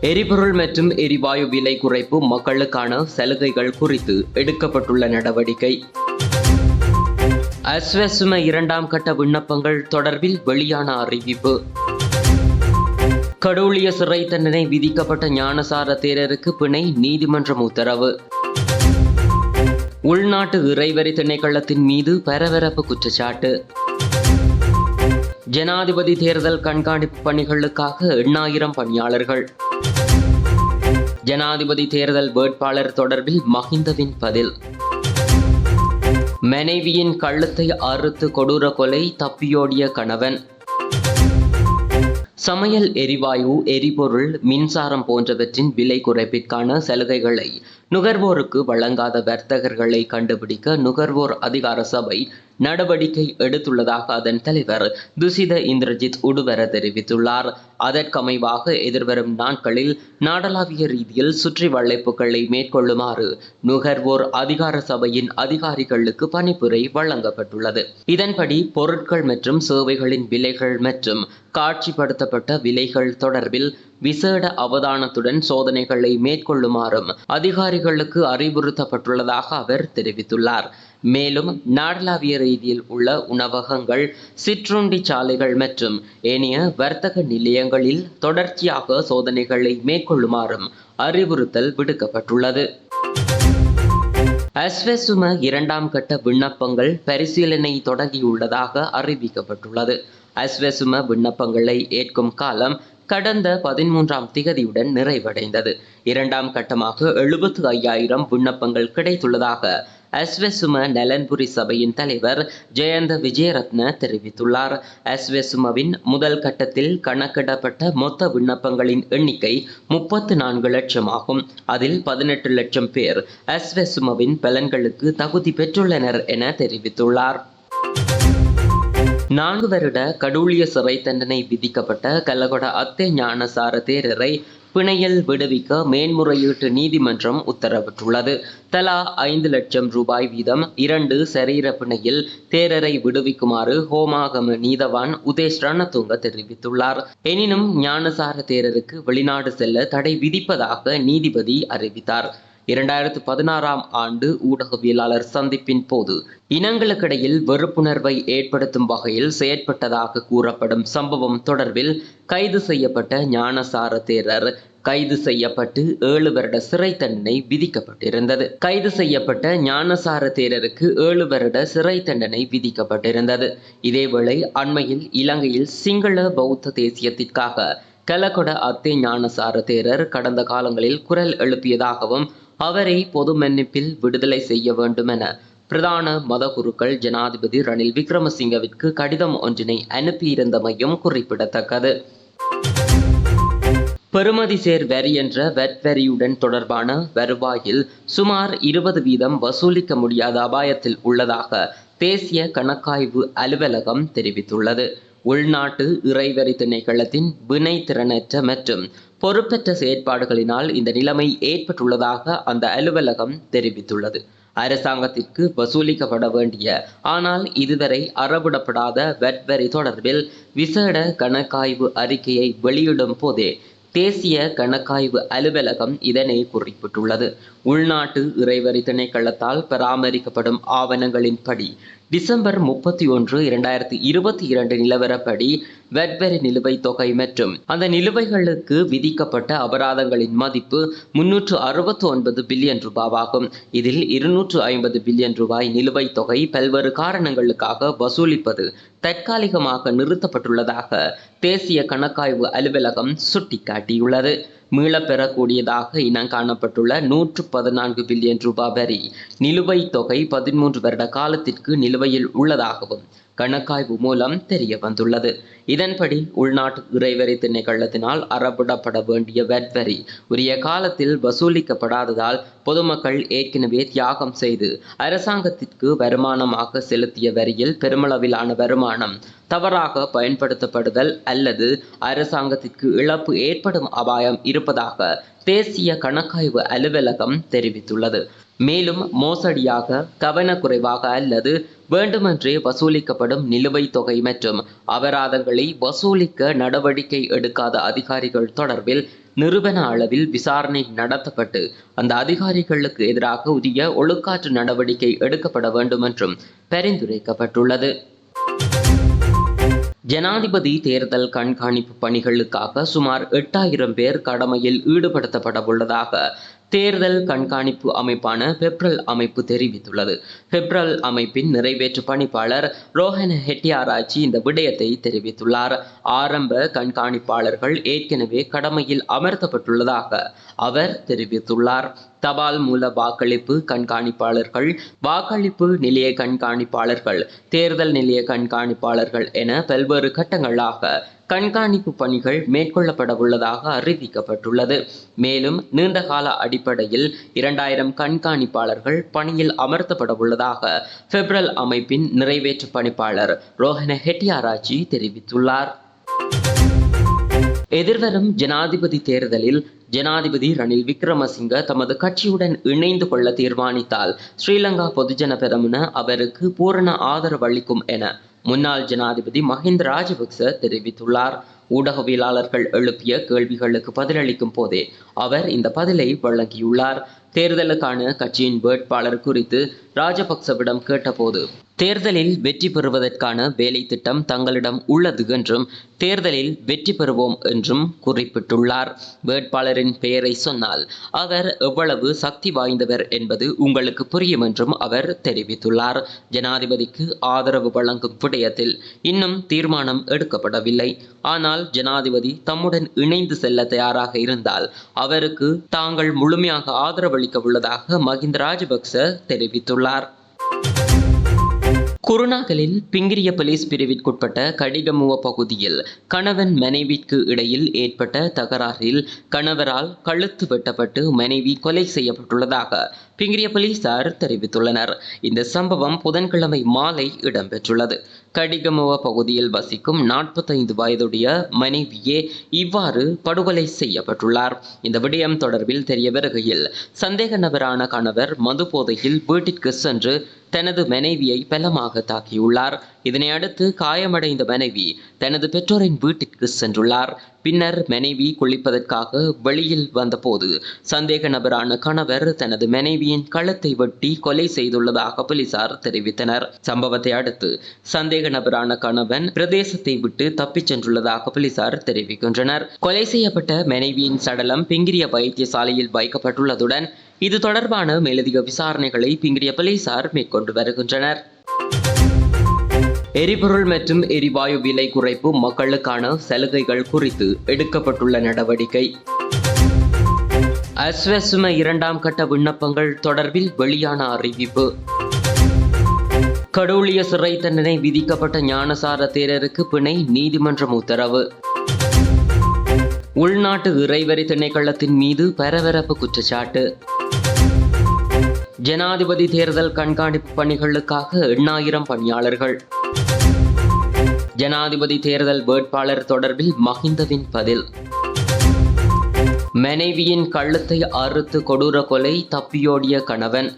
எரிபொருள் மற்றும் எரிவாயு விலை குறைப்பு மக்களுக்கான சலுகைகள் குறித்து எடுக்கப்பட்டுள்ள நடவடிக்கை. அஸ்வசும இரண்டாம் கட்ட விண்ணப்பங்கள் தொடர்பில் வெளியான அறிவிப்பு. கடூழிய சிறை தண்டனை விதிக்கப்பட்ட ஞானசார தேரருக்கு பிணை நீதிமன்றம் உத்தரவு. உள்நாட்டு இறைவரி திணைக்களத்தின் மீது பரபரப்பு குற்றச்சாட்டு. ஜனாதிபதி தேர்தல் கண்காணிப்பு பணிகளுக்காக எண்ணாயிரம் பணியாளர்கள். ஜனாதிபதி தேர்தல் வேட்பாளர் தொடர்பில் மஹிந்தவின் பதில். மனைவியின் கழுத்தை அறுத்து கொடூர கொலை தப்பியோடிய கணவன். சமையல் எரிவாயு எரிபொருள் மின்சாரம் போன்றவற்றின் விலை குறைப்பிற்கான சலுகைகளை நுகர்வோருக்கு வழங்காத வர்த்தகர்களை கண்டுபிடிக்க நுகர்வோர் அதிகார சபை நடவடிக்கை எடுத்துள்ளதாக அதன் தலைவர் துசித இந்திரஜித் உடுவர தெரிவித்துள்ளார். அதற்கமைவாக எதிர்வரும் நாட்களில் நாடளாவிய ரீதியில் சுற்றி வளைப்புகளை மேற்கொள்ளுமாறு நுகர்வோர் அதிகார சபையின் அதிகாரிகளுக்கு பணிப்புரை வழங்கப்பட்டுள்ளது. இதன்படி பொருட்கள் மற்றும் சேவைகளின் விலைகள் மற்றும் காட்சிப்படுத்தப்பட்ட விலைகள் தொடர்பில் விசேட அவதானத்துடன் சோதனைகளை மேற்கொள்ளுமாறும் அதிகாரிகளுக்கு அறிவுறுத்தப்பட்டுள்ளதாக அவர் தெரிவித்துள்ளார். மேலும் நாடளாவிய ரீதியில் உள்ள உணவகங்கள் சிற்றுண்டி சாலைகள் மற்றும் ஏனைய வர்த்தக நிலையங்களில் தொடர்ச்சியாக சோதனைகளை மேற்கொள்ளுமாறும் அறிவுறுத்தல் விடுக்கப்பட்டுள்ளது. அஸ்வசும இரண்டாம் கட்ட விண்ணப்பங்கள் பரிசீலனை தொடங்கியுள்ளதாக அறிவிக்கப்பட்டுள்ளது. அஸ்வசும விண்ணப்பங்களை ஏற்கும் காலம் கடந்த பதிமூன்றாம் திகதியுடன் நிறைவடைந்தது. இரண்டாம் கட்டமாக எழுபத்து ஐயாயிரம் விண்ணப்பங்கள் கிடைத்துள்ளதாக அஸ்வசும நலன்புரி சபையின் தலைவர் ஜெயந்த விஜயரத்ன தெரிவித்துள்ளார். அஸ்வசுமவின் முதல் கட்டத்தில் கணக்கிடப்பட்ட மொத்த விண்ணப்பங்களின் எண்ணிக்கை முப்பத்து நான்கு லட்சம் ஆகும் அதில் பதினெட்டு லட்சம் பேர் அஸ்வசுமவின் பலன்களுக்கு தகுதி பெற்றுள்ளனர் என தெரிவித்துள்ளார். நான்கு வருட கடூழிய சிறை தண்டனை விதிக்கப்பட்ட கள்ளகொட அத்தே ஞானசார தேரரை பிணையில் விடுவிக்க மேன்முறையீட்டு நீதிமன்றம் உத்தரவிட்டுள்ளது. தலா ஐந்து லட்சம் ரூபாய் வீதம் இரண்டு சரீர பிணையில் தேரரை விடுவிக்குமாறு ஹோமாகம நீதவான் உதேஷ் ரணதுங்க தெரிவித்துள்ளார். எனினும் ஞானசார தேரருக்கு வெளிநாடு செல்ல தடை விதிப்பதாக நீதிபதி அறிவித்தார். இரண்டாயிரத்து பதினாறாம் ஆண்டு ஊடகவியலாளர் சந்திப்பின் போது இனங்களுக்கிடையில் வெறுப்புணர்வை ஏற்படுத்தும் வகையில் செயற்பட்டதாக கூறப்படும் சம்பவம் தொடர்பில் கைது செய்யப்பட்ட ஞானசார தேரர். கைது செய்யப்பட்டு ஏழு வருட சிறை தண்டனை விதிக்கப்பட்டிருந்தது. கைது செய்யப்பட்ட ஞானசார தேரருக்கு ஏழு வருட சிறை தண்டனை விதிக்கப்பட்டிருந்தது. இதேவேளை அண்மையில் இலங்கையில் சிங்கள பௌத்த தேசியத்திற்காக கலகொட அத்தே ஞானசார தேரர் கடந்த காலங்களில் குரல் எழுப்பியதாகவும் அவரை பொது மன்னிப்பில் விடுதலை செய்ய வேண்டும் என பிரதான மதகுருக்கள் ஜனாதிபதி ரணில் விக்ரமசிங்கவிற்கு கடிதம் ஒன்றினை அனுப்பியிருந்தமையும் குறிப்பிடத்தக்கது. பெருமதி சேர் வரி என்ற வெட் வரியுடன் தொடர்பான வருவாயில் சுமார் இருபது வீதம் வசூலிக்க முடியாத அபாயத்தில் உள்ளதாக தேசிய கணக்காய்வு அலுவலகம் தெரிவித்துள்ளது. உள்நாட்டு இறைவரி திணைக்களத்தின் வினைத்திறனற்ற மற்றும் பொறுப்பற்ற செயற்பாடுகளினால் இந்த நிலைமை ஏற்பட்டுள்ளதாக அந்த அலுவலகம் தெரிவித்துள்ளது. அரசாங்கத்திற்கு வசூலிக்கப்பட வேண்டிய ஆனால் இதுவரை அறவிடப்படாத வெட்வரி தொடர்பில் விசேட கணக்காய்வு அறிக்கையை வெளியிடும் போதே தேசிய கணக்காய்வு அலுவலகம் இதனை குறிப்பிட்டுள்ளது. உள்நாட்டு இறைவரி திணைக்களத்தால் பராமரிக்கப்படும் ஆவணங்களின்படி டிசம்பர் முப்பத்தி ஒன்று இரண்டாயிரத்தி இருபத்தி இரண்டு நிலவரப்படி வெட்வரி நிலுவைத் தொகை மற்றும் அந்த நிலுவைகளுக்கு விதிக்கப்பட்ட அபராதங்களின் மதிப்பு முன்னூற்று அறுபத்தி ஒன்பது பில்லியன் ரூபாவாகும். இதில் இருநூற்று ஐம்பது பில்லியன் ரூபாய் நிலுவைத் தொகை பல்வேறு காரணங்களுக்காக வசூலிப்பது தற்காலிகமாக நிறுத்தப்பட்டுள்ளதாக தேசிய கணக்காய்வு அலுவலகம் சுட்டிக்காட்டியுள்ளது. மீளப்பெறக்கூடியதாக இனம் காணப்பட்டுள்ள நூற்று பதினான்கு பில்லியன் ரூபாய் வரி. நிலுவைத் தொகை பதிமூன்று வருட காலத்திற்கு நிலுவையில் உள்ளதாகவும் கணக்காய்வு மூலம் தெரிய வந்துள்ளது. இதன்படி உள்நாட்டு இறைவரி திணைக்களத்தினால் அறவிடப்பட வேண்டிய வெட் வரி உரிய காலத்தில் வசூலிக்கப்படாததால் பொதுமக்கள் ஏற்கனவே தியாகம் செய்து அரசாங்கத்திற்கு வருமானமாக செலுத்திய வரியில் பெருமளவிலான வருமானம் தவறாக பயன்படுத்தப்படுதல் அல்லது அரசாங்கத்திற்கு இழப்பு ஏற்படும் அபாயம் இருப்பதாக தேசிய கணக்காய்வு அலுவலகம் தெரிவித்துள்ளது. மேலும் மோசடியாக கவனக்குறைவாக அல்லது வேண்டுமென்றே வசூலிக்கப்படும் நிலுவைத் தொகை மற்றும் அபராதங்களை வசூலிக்க நடவடிக்கை எடுக்காத அதிகாரிகள் தொடர்பில் நிறுவன அளவில் விசாரணை நடத்தப்பட்டு அந்த அதிகாரிகளுக்கு எதிராக உரிய ஒழுக்காற்று நடவடிக்கை எடுக்கப்பட வேண்டும் என்றும் பரிந்துரைக்கப்பட்டுள்ளது. ஜனாதிபதி தேர்தல் கண்காணிப்பு பணிகளுக்காக சுமார் எட்டாயிரம் பேர் கடமையில் ஈடுபடுத்தப்பட உள்ளதாக தேர்தல் கண்காணிப்பு அமைப்பான பெப்ரல் அமைப்பு தெரிவித்துள்ளது. பெப்ரல் அமைப்பின் நிறைவேற்று பணிப்பாளர் ரோஹன் ஹெட்டியாராய்ச்சி இந்த விடயத்தை தெரிவித்துள்ளார். ஆரம்ப கண்காணிப்பாளர்கள் ஏற்கனவே கடமையில் அமர்த்தப்பட்டுள்ளதாக அவர் தெரிவித்துள்ளார். தபால் மூல வாக்களிப்பு கண்காணிப்பாளர்கள் வாக்களிப்பு நிலைய கண்காணிப்பாளர்கள் தேர்தல் நிலைய கண்காணிப்பாளர்கள் என பல்வேறு கட்டங்களாக கண்காணிப்பு பணிகள் மேற்கொள்ளப்பட உள்ளதாக அறிவிக்கப்பட்டுள்ளது. மேலும் நீண்டகால அடிப்படையில் இரண்டாயிரம் கண்காணிப்பாளர்கள் பணியில் அமர்த்தப்பட உள்ளதாக பெப்ரல் அமைப்பின் நிறைவேற்று பணிப்பாளர் ரோஹன ஹெட்டியாராஜி தெரிவித்துள்ளார். எதிர்வரும் ஜனாதிபதி தேர்தலில் ஜனாதிபதி ரணில் விக்ரமசிங்க தமது கட்சியுடன் இணைந்து கொள்ள தீர்மானித்தால் ஸ்ரீலங்கா பொதுஜன பெரமுன அவருக்கு பூரண ஆதரவு அளிக்கும் என முன்னாள் ஜனாதிபதி மஹிந்த ராஜபக்ச தெரிவித்துள்ளார். ஊடகவியலாளர்கள் எழுப்பிய கேள்விகளுக்கு பதிலளிக்கும் போதே அவர் இந்த பதிலை வழங்கியுள்ளார். தேர்தலுக்கான கட்சியின் வேட்பாளர் குறித்து ராஜபக்சவிடம் கேட்டபோது தேர்தலில் வெற்றி பெறுவதற்கான வேலை திட்டம் தங்களிடம் உள்ளது என்றும் தேர்தலில் வெற்றி பெறுவோம் என்றும் குறிப்பிட்டுள்ளார். வேட்பாளரின் பெயரை சொன்னால் அவர் எவ்வளவு சக்தி வாய்ந்தவர் என்பது உங்களுக்கு புரியும் என்றும் அவர் தெரிவித்துள்ளார். ஜனாதிபதிக்கு ஆதரவு வழங்கும் விடயத்தில் இன்னும் தீர்மானம் எடுக்கப்படவில்லை. ஆனால் ஜனாதிபதி தம்முடன் இணைந்து செல்ல தயாராக இருந்தால் அவருக்கு தாங்கள் முழுமையாக ஆதரவளிக்க உள்ளதாக மஹிந்த ராஜபக்ச தெரிவித்துள்ளார். குருநாகலில் பிங்கிரிய போலீஸ் பிரிவிற்குட்பட்ட கடிகமுவ பகுதியில் கணவன் மனைவிக்கு இடையில் ஏற்பட்ட தகராறில் கணவரால் கழுத்து வெட்டப்பட்டு மனைவி கொலை செய்யப்பட்டுள்ளதாக பிங்கிரிய போலீசார் தெரிவித்துள்ளனர். இந்த சம்பவம் புதன்கிழமை மாலை இடம்பெற்றுள்ளது. கடிகமுவ பகுதியில் வசிக்கும் நாற்பத்தைந்து வயதுடைய மனைவியே இவ்வாறு படுகொலை செய்யப்பட்டுள்ளார். இந்த விடயம் தொடர்பில் தெரிய வருகையில் சந்தேக நபரான கணவர் மது போதையில் வீட்டிற்கு சென்று தனது மனைவியை பலமாக தாக்கியுள்ளார். இதனை அடுத்து காயமடைந்த மனைவி தனது பெற்றோரின் வீட்டிற்கு சென்றுள்ளார். பின்னர் மனைவி குளிப்பதற்காக வெளியில் வந்தபோது சந்தேக நபரான கணவர் தனது மனைவியின் கழுத்தை வெட்டி கொலை செய்துள்ளதாக போலீசார் தெரிவித்தனர். சம்பவத்தை அடுத்து சந்தேக நபரான கணவன் பிரதேசத்தை விட்டு தப்பிச் சென்றுள்ளதாக போலீசார் தெரிவிக்கின்றனர். கொலை செய்யப்பட்ட மனைவியின் சடலம் பிங்கிரிய வைத்தியசாலையில் வைக்கப்பட்டுள்ளதுடன் இது தொடர்பான மேலதிக விசாரணைகளை பிங்கிரிய போலீசார் மேற்கொண்டு வருகின்றனர். எரிபொருள் மற்றும் எரிவாயு விலை குறைப்பு மக்களுக்கான சலுகைகள் குறித்து எடுக்கப்பட்டுள்ள நடவடிக்கை. அஸ்வசும இரண்டாம் கட்ட விண்ணப்பங்கள் தொடர்பில் வெளியான அறிவிப்பு. கடூழிய சிறை தண்டனை விதிக்கப்பட்ட ஞானசார தேரருக்கு பிணை நீதிமன்றம் உத்தரவு. உள்நாட்டு இறைவரி திணைக்களத்தின் மீது பரபரப்பு குற்றச்சாட்டு. ஜனாதிபதி தேர்தல் கண்காணிப்பு பணிகளுக்காக எண்ணாயிரம் பணியாளர்கள். ஜனாதிபதி தேர்தல் வேட்பாளர் தொடர்பில் மஹிந்தவின் பதில். மனைவியின் கழுத்தை அறுத்து கொடூர கொலை தப்பியோடிய கணவன்.